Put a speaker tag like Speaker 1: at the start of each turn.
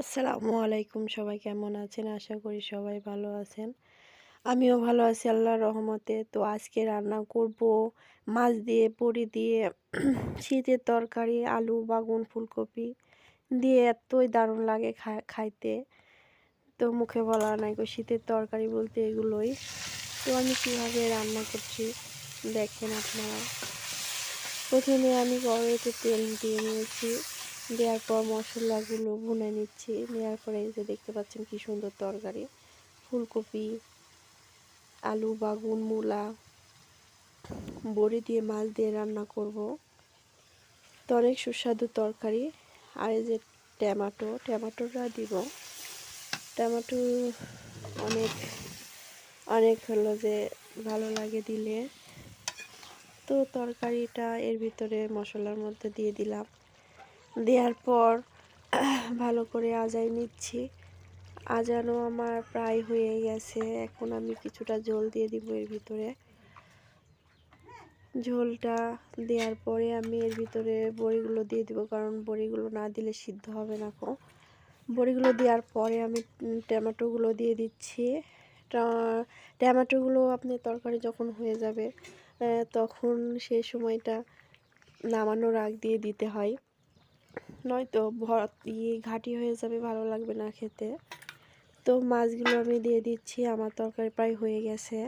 Speaker 1: আসসালামু আলাইকুম, সবাই কেমন আছেন? আশা করি সবাই ভালো আছেন। আমিও ভালো আছি, আল্লাহর রহমতে। তো আজকে রান্না করব মাছ দিয়ে, বড়ি দিয়ে শীতের তরকারি, আলু, বাগুন, ফুলকপি দিয়ে। এতই দারুণ লাগে খাইতে। তো মুখে বলা নাই গো শীতের তরকারি বলতে এগুলোই। তো আমি কীভাবে রান্না করছি দেখেন আপনারা। প্রথমে আমি কড়াইতে তেল দিয়ে নিয়েছি। দেওয়ার পর মশলাগুলো ভুনে নিচ্ছি। নেওয়ার পরে এই যে দেখতে পাচ্ছেন কি সুন্দর তরকারি। ফুলকপি, আলু বাগুন, মূলা, বড়ি দিয়ে মাছ দিয়ে রান্না করব। তো অনেক সুস্বাদু তরকারি। আর এই যে টমেটো, টমেটোটা দিব। টমেটো অনেক অনেক হলো যে ভালো লাগে দিলে। তো তরকারিটা এর ভিতরে মশলার মধ্যে দিয়ে দিলাম। দেওয়ার পর ভালো করে আজাই নিচ্ছি। আজানো আমার প্রায় হয়ে গেছে। এখন আমি কিছুটা জল দিয়ে দিব এর ভিতরে। ঝোলটা দেওয়ার পরে আমি এর ভিতরে বড়িগুলো দিয়ে দিব, কারণ বড়িগুলো না দিলে সিদ্ধ হবে না কো। বড়িগুলো দেওয়ার পরে আমি টমেটোগুলো দিয়ে দিচ্ছি। টমেটোগুলো আপনি তরকারি যখন হয়ে যাবে তখন সেই সময়টা নামানোর আগ দিয়ে দিতে হয়। নয়তো ভর ইয়ে ঘাটি হয়ে যাবে, ভালো লাগবে না খেতে। তো মাছগুলো আমি দিয়ে দিচ্ছি, আমার তরকারি প্রায় হয়ে গেছে।